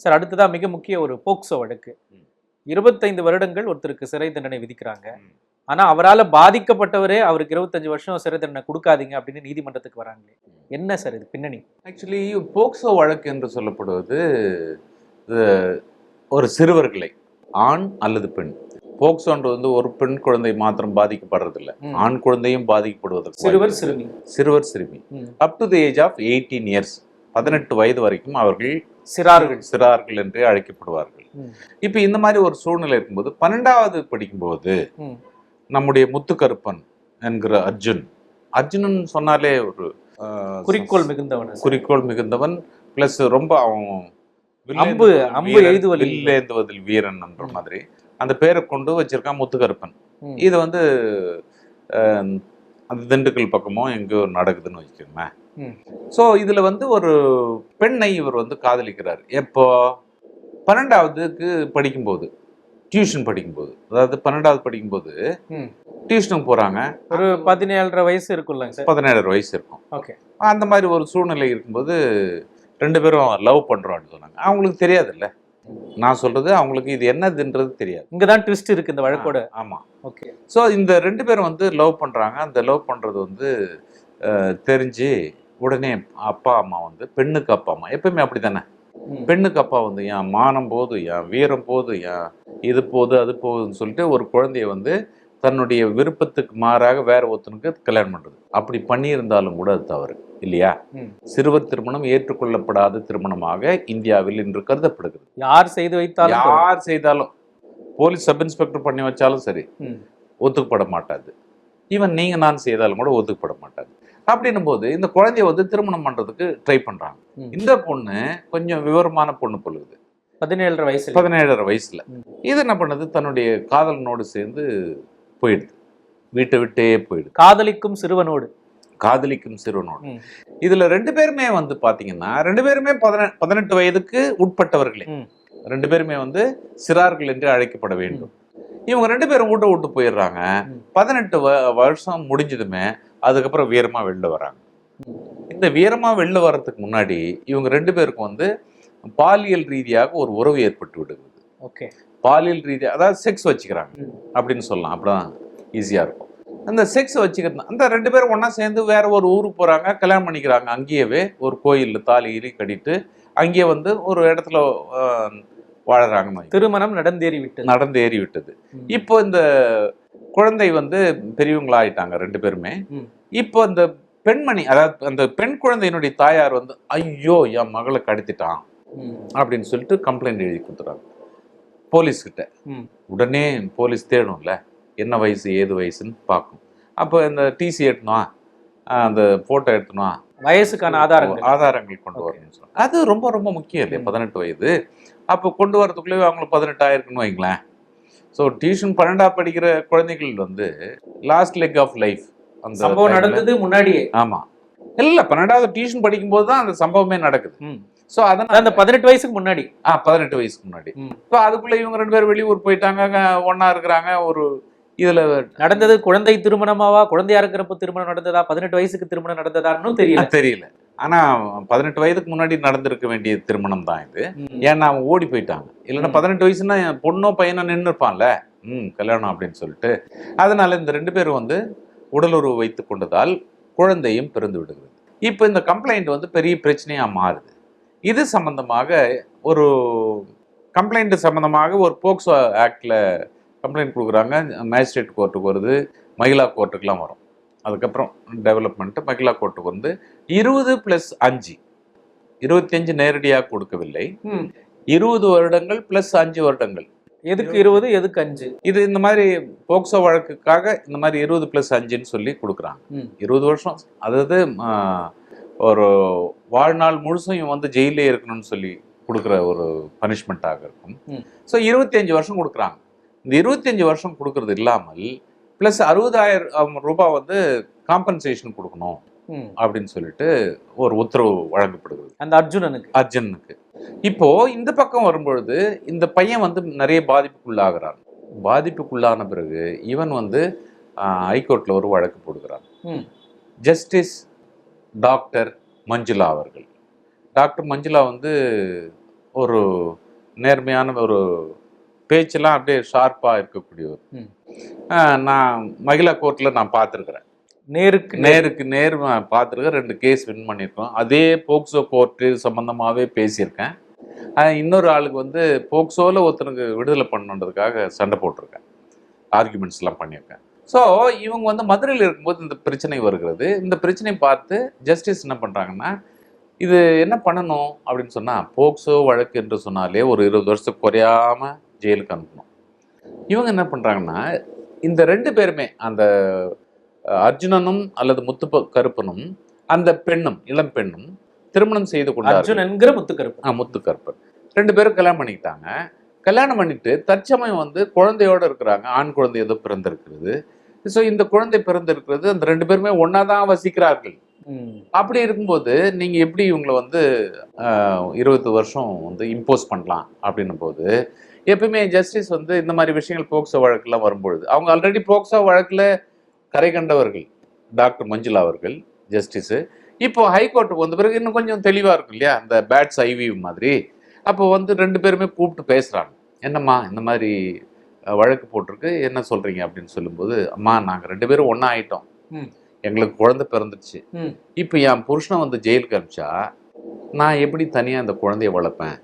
Sir அடுத்ததா மிக முக்கிய ஒரு போக்சோ வழக்கு. இருபத்தைந்து வருடங்கள் ஒருத்தருக்கு சிறை தண்டனை விதிக்கிறாங்க ம். ஆனா அவரால பாதிக்கப்பட்டவரே அவருக்கு இருபத்தஞ்சு வருஷம் சிறை தண்டனை கொடுக்காதீங்க அப்படின்னு நீதிமன்றத்துக்கு வராங்களே என்ன சார் இது பின்னணி ஆக்சுவலி போக்சோ வழக்கு என்று சொல்லப்படுவது ஒரு சிறுவர்களை ஆண் அல்லது பெண் போக்சோன்றது வந்து ஒரு பெண் குழந்தை மாத்திரம் பாதிக்கப்படுறதில்ல. ஆண் குழந்தையும் பாதிக்கப்படுவதற்கு சிறுவர் சிறுமி. சிறுவர் சிறுமி. Up to the age of eighteen years பதினெட்டு வயது வரைக்கும் அவர்கள் சிறார்கள் சிறார்கள் என்று அழைக்கப்படுவார்கள். இப்போ இந்த மாதிரி ஒரு சூழ்நிலை இருக்கும்போது பன்னெண்டாவது படிக்கும்போது. நம்முடைய முத்துக்கருப்பன் என்கிற அர்ஜுன் அர்ஜுனன் சொன்னாலே ஒரு குறிக்கோள் மிகுந்தவன. குறிக்கோள் மிகுந்தவன் பிளஸ் ரொம்ப அவன் அம்பு அம்பு வீரன், எய்துவதில் வில்லேந்துவதில் வீரன் என்ற மாதிரி அந்த பேரை கொண்டு வச்சிருக்கான் முத்துக்கருப்பன். இது வந்து அந்த திண்டுக்கல் பக்கமோ எங்கேயோ நடக்குதுன்னு வச்சுக்கோங்களேன். ஸோ இதுல வந்து ஒரு பெண்ணை இவர் வந்து காதலிக்கிறார். எப்போ? பன்னெண்டாவதுக்கு படிக்கும்போது டியூஷன் படிக்கும்போது. அதாவது பன்னெண்டாவது படிக்கும்போது. டியூஷனுக்கு போறாங்க. ஒரு பதினேழரை வயசு இருக்குல்லங்க சார். பதினேழு வயசு இருக்கும். ஓகே. அந்த மாதிரி ஒரு சூழ்நிலை இருக்கும்போது ரெண்டு பேரும் லவ் பண்றோம்னு சொன்னாங்க. அவங்களுக்கு தெரியாதுல்ல. நான் சொல்றது அவங்களுக்கு இது என்னதுன்றது தெரியாது. இங்கதான் ட்விஸ்ட் இருக்கு இந்த வழக்கோட. ஆமா. ஓகே ஸோ இந்த ரெண்டு பேரும் வந்து லவ் பண்றாங்க. அந்த லவ் பண்றது வந்து தெரிஞ்சு உடனே அப்பா அம்மா வந்து பெண்ணுக்கு அப்பா அம்மா. எப்பவுமே அப்படித்தானே? ம். பெண்ணுக்கு அப்பா வந்து என் மானம் போது என் வீரம் போது என் இது போது அது போகுதுன்னு சொல்லிட்டு ஒரு குழந்தைய வந்து தன்னுடைய விருப்பத்துக்கு மாறாக வேற ஒருத்தனுக்கு கல்யாணம் பண்றது. அப்படி பண்ணியிருந்தாலும் கூட அது தவறு. இல்லையா. சிறுவர் திருமணம் ஏற்றுக்கொள்ளப்படாத திருமணமாக இந்தியாவில் இன்று கருதப்படுகிறது. யார் செய்து வைத்தாலும். யார் செய்தாலும் போலீஸ் சப் இன்ஸ்பெக்டர் பண்ணி வச்சாலும் சரி. ஒத்துக்கப்பட மாட்டாது. ஈவன் நீங்க நான் செய்தாலும் கூட ஒத்துக்கப்பட மாட்டாது. அப்படின்னும் போது இந்த குழந்தைய வந்து திருமணம் பண்றதுக்கு ட்ரை பண்றாங்க. இந்த பொண்ணு கொஞ்சம் விவரமான பொண்ணு பொழுது பதினேழரை வயசுல. பதினேழரை வயசுல. இது என்ன பண்ணுது? தன்னுடைய காதலனோடு சேர்ந்து போயிடுது. வீட்டை விட்டே போயிடுது. காதலிக்கும் சிறுவனோடு. காதலிக்கும் சிறுவனோடு. இதுல ரெண்டு பேருமே வந்து பாத்தீங்கன்னா ரெண்டு பேருமே பதினெ- பதினெட்டு வயதுக்கு உட்பட்டவர்களே. ரெண்டு பேருமே வந்து சிறார்கள் என்று அழைக்கப்பட வேண்டும் இவங்க ரெண்டு பேரும் வீட்டை விட்டு போயிடுறாங்க. பதினெட்டு வ- வருஷம் முடிஞ்சதுமே அதுக்கப்புறம் வீரமா வெளில வராங்க. இந்த வீரமா வெளில வர்றதுக்கு முன்னாடி இவங்க ரெண்டு பேருக்கும் வந்து பாலியல் ரீதியாக ஒரு உறவு ஏற்பட்டு விடுகிறது ஓகே பாலியல் ரீதியாக அதாவது செக்ஸ் வச்சுக்கிறாங்க. அப்படின்னு சொல்லலாம் அப்படிதான் ஈஸியாக இருக்கும் அந்த செக்ஸ் வச்சுக்கிறது அந்த ரெண்டு பேரும் ஒன்றா சேர்ந்து வேற ஒரு ஊருக்கு போகிறாங்க கல்யாணம் பண்ணிக்கிறாங்க அங்கேயவே ஒரு கோயிலில் தாலி ஈரி கட்டிட்டு அங்கேயே வந்து ஒரு இடத்துல வைங்க. திருமணம் நடந்தேறி விட்டது நடந்து ஏறி விட்டது. இப்போ இந்த குழந்தை வந்து பெரியவங்களாயிட்டாங்க ரெண்டு பேருமே. இப்போ இந்த பெண்மணி அதாவது அந்த பெண் குழந்தையினுடைய தாயார் வந்து ஐயோ என் மகளை கடத்திட்டான். அப்படின்னு சொல்லிட்டு கம்ப்ளைண்ட் எழுதி கொடுத்துறாங்க போலீஸ் கிட்ட ம். உடனே போலீஸ் தேடும்ல என்ன வயசு ஏது வயசுன்னு பார்க்கும். அப்போ இந்த டிசி எடுத்துனா அந்த போட்டோ எடுத்துனா வயசுக்கான ஆதாரங்கள். ஆதாரங்கள் கொண்டு. வரணும்னு சொல்றாங்க. அது ரொம்ப ரொம்ப முக்கியம் இல்லையா. பதினெட்டு வயது. அப்போ கொண்டு வரதுக்குள்ளே அவங்களுக்கு பதினெட்டு ஆயிருக்குன்னு வைங்களேன். ஸோ டியூஷன் பன்னெண்டா படிக்கிற குழந்தைகள் வந்து லாஸ்ட் லெக் ஆஃப் லைஃப் அந்த சம்பவம் நடந்தது முன்னாடியே. ஆமா. இல்ல பன்னெண்டாவது டியூஷன் படிக்கும்போது தான் அந்த சம்பவமே நடக்குது. ஸோ அதான் அதனால அந்த பதினெட்டு வயசுக்கு முன்னாடி. ஆ பதினெட்டு வயசுக்கு முன்னாடி. இப்போ அதுக்குள்ள இவங்க ரெண்டு பேரும் வெளியூர் போயிட்டாங்க ஒண்ணா இருக்கிறாங்க ஒரு இதுல நடந்தது குழந்தை திருமணமாவா? குழந்தையா இருக்கிறப்ப திருமணம் நடந்ததா? பதினெட்டு வயசுக்கு திருமணம் நடந்ததான்னு தெரியல. தெரியல. ஆனா பதினெட்டு வயதுக்கு முன்னாடி நடந்திருக்க வேண்டிய திருமணம் தான் இது. ஏன்னா அவங்க ஓடி போயிட்டாங்க. இல்லைன்னா. பதினெட்டு வயசுனா என் பொண்ணோ பையனோ நின்று இருப்பான்ல ம் கல்யாணம் அப்படின்னு சொல்லிட்டு. அதனால இந்த ரெண்டு பேரும் வந்து உடலுறவு வைத்து கொண்டதால் குழந்தையும் பிறந்து விடுகிறது. இப்போ இந்த கம்ப்ளைண்ட் வந்து பெரிய பிரச்சனையா மாறுது. இது சம்பந்தமாக ஒரு கம்ப்ளைண்ட் சம்பந்தமாக ஒரு போக்சோ ஆக்ட்ல கம்ப்ளைண்ட் கொடுக்குறாங்க மேஜிஸ்ட்ரேட் கோர்ட்டுக்கு வருது மகிழா கோர்ட்டுக்கெலாம் வரும். அதுக்கப்புறம் டெவலப்மெண்ட்டு மகிழா கோர்ட்டுக்கு வந்து இருபது ப்ளஸ் அஞ்சு. இருபத்தி அஞ்சு நேரடியாக கொடுக்கவில்லை. இருபது வருடங்கள் ப்ளஸ் அஞ்சு வருடங்கள். எதுக்கு இருபது எதுக்கு அஞ்சு? இது இந்த மாதிரி போக்சோ வழக்குக்காக இந்த மாதிரி இருபது ப்ளஸ் அஞ்சுன்னு சொல்லி கொடுக்குறாங்க. இருபது வருஷம் அதாவது ஒரு வாழ்நாள் முழுசும் இவன் வந்து ஜெயிலே இருக்கணும்னு சொல்லி கொடுக்குற ஒரு பனிஷ்மெண்ட்டாக இருக்கும். ஸோ இருபத்தஞ்சு வருஷம் கொடுக்குறாங்க. இந்த இருபத்தஞ்சு வருஷம் கொடுக்கறது இல்லாமல் ப்ளஸ் அறுபதாயிரம் ரூபாய் வந்து காம்பன்சேஷன் கொடுக்கணும். அப்படின்னு சொல்லிட்டு ஒரு உத்தரவு வழங்கப்படுகிறது. அந்த அர்ஜுனனுக்கு. அர்ஜுனுக்கு இப்போ இந்த பக்கம் வரும்பொழுது இந்த பையன் வந்து நிறைய பாதிப்புக்குள்ளாகிறான். பாதிப்புக்குள்ளான பிறகு இவன் வந்து ஹைகோர்ட்ல ஒரு வழக்கு போடுகிறான். ஜஸ்டிஸ் டாக்டர் மஞ்சுளா அவர்கள். டாக்டர் மஞ்சுளா வந்து ஒரு நேர்மையான ஒரு பேச்செல்லாம் அப்படியே ஷார்ப்பாக இருக்கக்கூடியவர். நான் மகிழா கோர்ட்டில் நான் பார்த்துருக்குறேன். நேருக்கு நேர். நேருக்கு நேர் பார்த்துருக்கேன் ரெண்டு கேஸ் வின் பண்ணியிருக்கோம். அதே போக்சோ கோர்ட்டு சம்மந்தமாகவே பேசியிருக்கேன். இன்னொரு ஆளுக்கு வந்து போக்சோவில் ஒருத்தனுக்கு விடுதலை பண்ணணுன்றதுக்காக சண்டை போட்டிருக்கேன். ஆர்குமெண்ட்ஸ்லாம் பண்ணியிருக்கேன். ஸோ இவங்க வந்து மதுரையில் இருக்கும்போது இந்த பிரச்சனை வருகிறது. இந்த பிரச்சனையை பார்த்து ஜஸ்டிஸ் என்ன பண்ணுறாங்கன்னா இது என்ன பண்ணணும் அப்படின்னு சொன்னால் போக்சோ வழக்கு என்று சொன்னாலே ஒரு இருபது வருஷத்துக்கு குறையாம ஜெயிலுக்கு அனுப்பணும். இவங்க என்ன பண்ணுறாங்கன்னா இந்த ரெண்டு பேருமே அந்த அர்ஜுனனும் அல்லது முத்து கருப்பனும் அந்த பெண்ணும் இளம் பெண்ணும் திருமணம் செய்து கொண்டார்கள். அர்ஜுன் என்கிற முத்துக்கருப்பு ஆ, முத்துக்கருப்பன் ரெண்டு பேரும் கல்யாணம் பண்ணிக்கிட்டாங்க. கல்யாணம் பண்ணிட்டு தற்சமயம் வந்து குழந்தையோட இருக்கிறாங்க. ஆண் குழந்தை ஏதோ பிறந்திருக்கிறது. ஸோ இந்த குழந்தை பிறந்திருக்கிறது அந்த ரெண்டு பேருமே ஒன்றா தான் வசிக்கிறார்கள். அப்படி இருக்கும்போது நீங்க எப்படி இவங்களை வந்து இருபது வருஷம் வந்து இம்போஸ் பண்ணலாம்? அப்படின்னும் போது எப்பவுமே ஜஸ்டிஸ் வந்து இந்த மாதிரி விஷயங்கள் போக்சோ வழக்குலாம் வரும்பொழுது அவங்க ஆல்ரெடி போக்சோ வழக்குல கரை கண்டவர்கள் டாக்டர் மஞ்சுளா அவர்கள் ஜஸ்டிஸ் இப்போ ஹைகோர்ட்டுக்கு வந்த பிறகு இன்னும் கொஞ்சம் தெளிவா இருக்கும் இல்லையா? அந்த பேட்ஸ் ஐவி மாதிரி. அப்போ வந்து ரெண்டு பேருமே கூப்பிட்டு பேசுறாங்க. என்னம்மா இந்த மாதிரி வழக்கு போட்டிருக்கு என்ன சொல்றீங்க? அப்படின்னு சொல்லும்போது அம்மா நாங்க ரெண்டு பேரும் ஒண்ணா ஆயிட்டோம். எங்களுக்கு குழந்தை பிறந்துச்சு ம். இப்போ என் புருஷனை வந்து ஜெயிலுக்கு அனுப்பிச்சா நான் எப்படி தனியாக அந்த குழந்தைய வளர்ப்பேன்.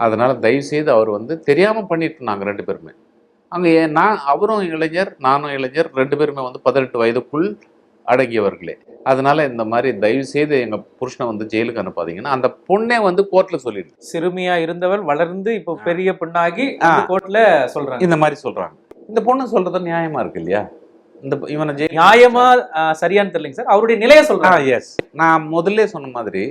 அதனால தயவு செய்து அவர் வந்து தெரியாமல் பண்ணிட்டு நாங்கள் ரெண்டு பேருமே. அங்கே நான் அவரும் இளைஞர் நானும் இளைஞர் ரெண்டு பேருமே வந்து பதினெட்டு வயதுக்குள் அடங்கியவர்களே. அதனால இந்த மாதிரி தயவு செய்து எங்கள் புருஷனை வந்து ஜெயிலுக்கு அனுப்பாதீங்கன்னா அந்த பொண்ணே வந்து கோர்ட்டில் சொல்லிடுது. சிறுமியா இருந்தவள் வளர்ந்து இப்போ பெரிய பெண்ணாகி ஆ. கோர்ட்ல சொல்றாங்க. இந்த மாதிரி சொல்கிறாங்க இந்த பொண்ணு சொல்கிறது நியாயமா இருக்கு இல்லையா? இந்த இவனை ஜெயில் நியாயமா ஆ, சரியான்னு தெரியலைங்க சார். அவருடைய நிலைய சொல்றாங்க. எஸ் நான் முதல்ல சொன்ன மாதிரி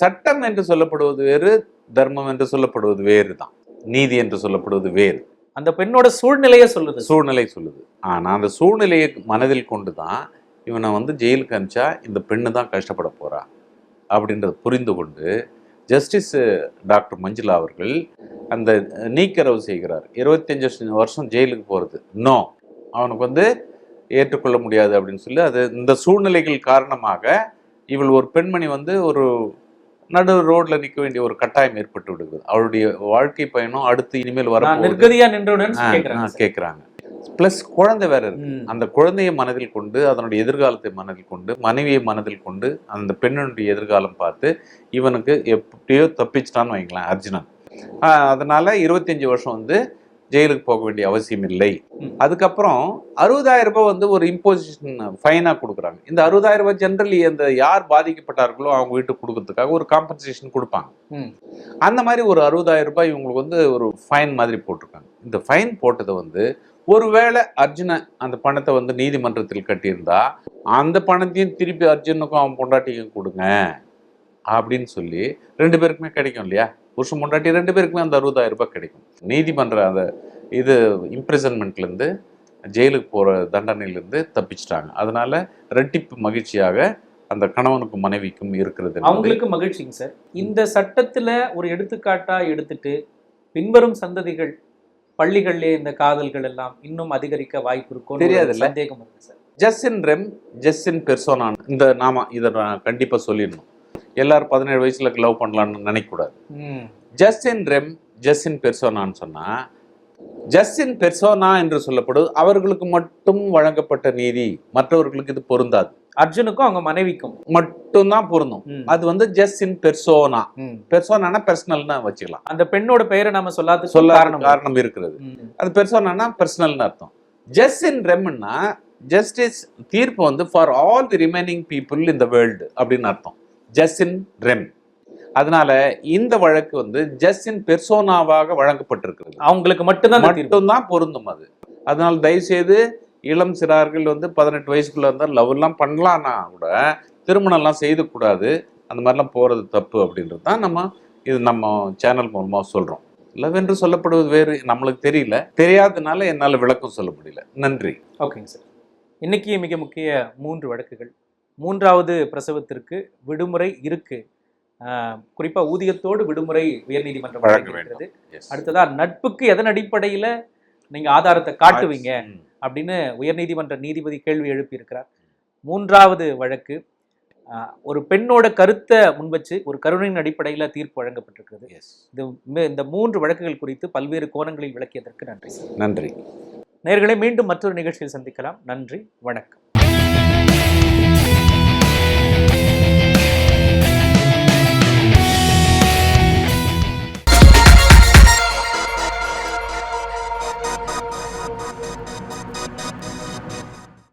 சட்டம் என்று சொல்லப்படுவது வேறு தர்மம் என்று சொல்லப்படுவது வேறு தான் நீதி என்று சொல்லப்படுவது வேறு. அந்த பெண்ணோட சூழ்நிலைய சொல்லுது. சூழ்நிலை சொல்லுது. ஆனா அந்த சூழ்நிலையை மனதில் கொண்டு தான் இவனை வந்து ஜெயிலுக்கு அனுப்பிச்சா இந்த பெண்ணு தான் கஷ்டப்பட போறா அப்படின்றத புரிந்து கொண்டு ஜஸ்டிஸ் டாக்டர் மஞ்சுளா அவர்கள் அந்த நீக்கரவு செய்கிறார். இருபத்தஞ்சு வருஷம் ஜெயிலுக்கு போறது. நோ. அவனுக்கு வந்து ஏற்றுக்கொள்ள முடியாது அப்படின்னு சொல்லி அது இந்த சூழ்நிலைகள் காரணமாக இவள் ஒரு பெண்மணி வந்து ஒரு நடு ரோட்ல நிற்க வேண்டிய ஒரு கட்டாயம் ஏற்பட்டு விடுகிறது அவளுடைய வாழ்க்கை பயணம் அடுத்து இனிமேல் வரப்போகுது. நிர்கதியா நின்றவுடன். கேட்குறாங்க ப்ளஸ் குழந்தை வேற இருக்கு. அந்த குழந்தையை மனதில் கொண்டு அதனுடைய எதிர்காலத்தை மனதில் கொண்டு மனைவியை மனதில் கொண்டு அந்த பெண்ணுடைய எதிர்காலம் பார்த்து இவனுக்கு எப்படியோ தப்பிச்சிட்டான்னு வைங்களேன் அர்ஜுனன். அதனால இருபத்தஞ்சு வருஷம் வந்து ஜெயிலுக்கு போக வேண்டிய அவசியம் இல்லை. அதுக்கப்புறம் அறுபதாயிரம் ரூபாய் வந்து ஒரு இம்போசிஷன் ஃபைனாக கொடுக்குறாங்க. இந்த அறுபதாயிரம் ரூபாய் ஜென்ரலி அந்த யார் பாதிக்கப்பட்டார்களோ அவங்க வீட்டுக்கு கொடுக்கறதுக்காக ஒரு காம்பன்சேஷன் கொடுப்பாங்க. ம். அந்த மாதிரி ஒரு அறுபதாயிரம் ரூபாய் இவங்களுக்கு வந்து ஒரு ஃபைன் மாதிரி போட்டிருக்காங்க. இந்த ஃபைன் போட்டதை வந்து ஒருவேளை அர்ஜுன அந்த பணத்தை வந்து நீதிமன்றத்தில் கட்டியிருந்தா அந்த பணத்தையும் திருப்பி அர்ஜுனுக்கும் அவன் பொண்டாட்டிக்கும் கொடுங்க. அப்படின்னு சொல்லி ரெண்டு பேருக்குமே கிடைக்கும் இல்லையா? புருஷன் பொண்டாட்டி ரெண்டு பேருக்குமே அந்த அறுபதாயிரம் ரூபாய் கிடைக்கும். நீதிமன்ற அந்த இது இம்ப்ரிசன்மெண்ட்லேருந்து ஜெயிலுக்கு போகிற தண்டனையிலேருந்து தப்பிச்சிட்டாங்க. அதனால ரெட்டிப்பு மகிழ்ச்சியாக அந்த கணவனுக்கும் மனைவிக்கும் இருக்கிறது அவங்களுக்கு மகிழ்ச்சிங்க சார். இந்த சட்டத்துல ஒரு எடுத்துக்காட்டா எடுத்துட்டு பின்வரும் சந்ததிகள் பள்ளிகள்லயே இந்த காதல்கள் எல்லாம் இன்னும் அதிகரிக்க வாய்ப்பு இருக்கும் தெரியாதுல்ல? சந்தேகம் இருக்கு sir. Jus in rem jus in personam இந்த நாம இதை நான் கண்டிப்பாக சொல்லிடணும். எல்லாரும் பதினேழு வயசுல லவ் பண்ணலாம்னு நினைக்கக்கூடாது. ம். ஜஸ்டின் ரெம் ஜஸ்டின் பெர்சோனான்னு சொன்னா ஜஸ்டின் பெர்சோனா என்று சொல்லப்படுவது அவர்களுக்கு மட்டும் வழங்கப்பட்ட நீதி மற்றவர்களுக்கு இது பொருந்தாது. அர்ஜுனுக்கும் அவங்க மனைவிக்கும். மட்டும்தான் பொருந்தும். அது வந்து ஜஸ்டின் பெர்சோனா ம். பெர்சோனானா பர்சனல்னு வச்சுக்கலாம். அந்த பெண்ணோட பெயரை நம்ம சொல்லாத சொல்ல காரணம் இருக்கிறது. அது பெர்சோனானா பர்சனல்னு அர்த்தம். ஜஸ்டின் ரெம்னா ஜஸ்டிஸ் தீர்ப்பு வந்து for all the remaining people in the world அப்படின்னு அர்த்தம். Jus in rem. அதனால இந்த வழக்கு வந்து ஜஸ்டின் பெர்சோனாவாக வழங்கப்பட்டிருக்கிறது. அவங்களுக்கு மட்டும்தான். மட்டும்தான் பொருந்தும் அது. அதனால தயவு செய்து இளம் சிறார்கள் வந்து பதினெட்டு வயசுக்குள்ள இருந்தால் லவ் எல்லாம் பண்ணலாம்னா கூட திருமணம் எல்லாம் செய்து கூடாது. அந்த மாதிரிலாம் போறது தப்பு அப்படின்றது தான் நம்ம இது நம்ம சேனல் மூலமா சொல்றோம். லவ் என்று சொல்லப்படுவது வேறு நம்மளுக்கு தெரியல. தெரியாதனால என்னால் விளக்கம் சொல்ல முடியல. நன்றி. ஓகேங்க சார். இன்னைக்கு மிக முக்கிய மூன்று வழக்குகள். மூன்றாவது பிரசவத்திற்கு விடுமுறை இருக்கு. ஆஹ், குறிப்பா ஊதியத்தோடு விடுமுறை உயர்நீதிமன்றம் வழங்க வழங்கியிருக்கிறது. Yes. அடுத்ததா நட்புக்கு எதன் அடிப்படையில நீங்க ஆதாரத்தை காட்டுவீங்க. அப்படின்னு உயர்நீதிமன்ற நீதிபதி கேள்வி எழுப்பியிருக்கிறார். மூன்றாவது வழக்கு ஒரு பெண்ணோட கருத்தை முன்வச்சு ஒரு கருணையின் அடிப்படையில் தீர்ப்பு வழங்கப்பட்டிருக்கிறது. இது இந்த மூன்று வழக்குகள் குறித்து பல்வேறு கோணங்களில் விளக்கியதற்கு நன்றி. நன்றி. நேர்களை மீண்டும் மற்றொரு நிகழ்ச்சியில் சந்திக்கலாம். நன்றி வணக்கம்.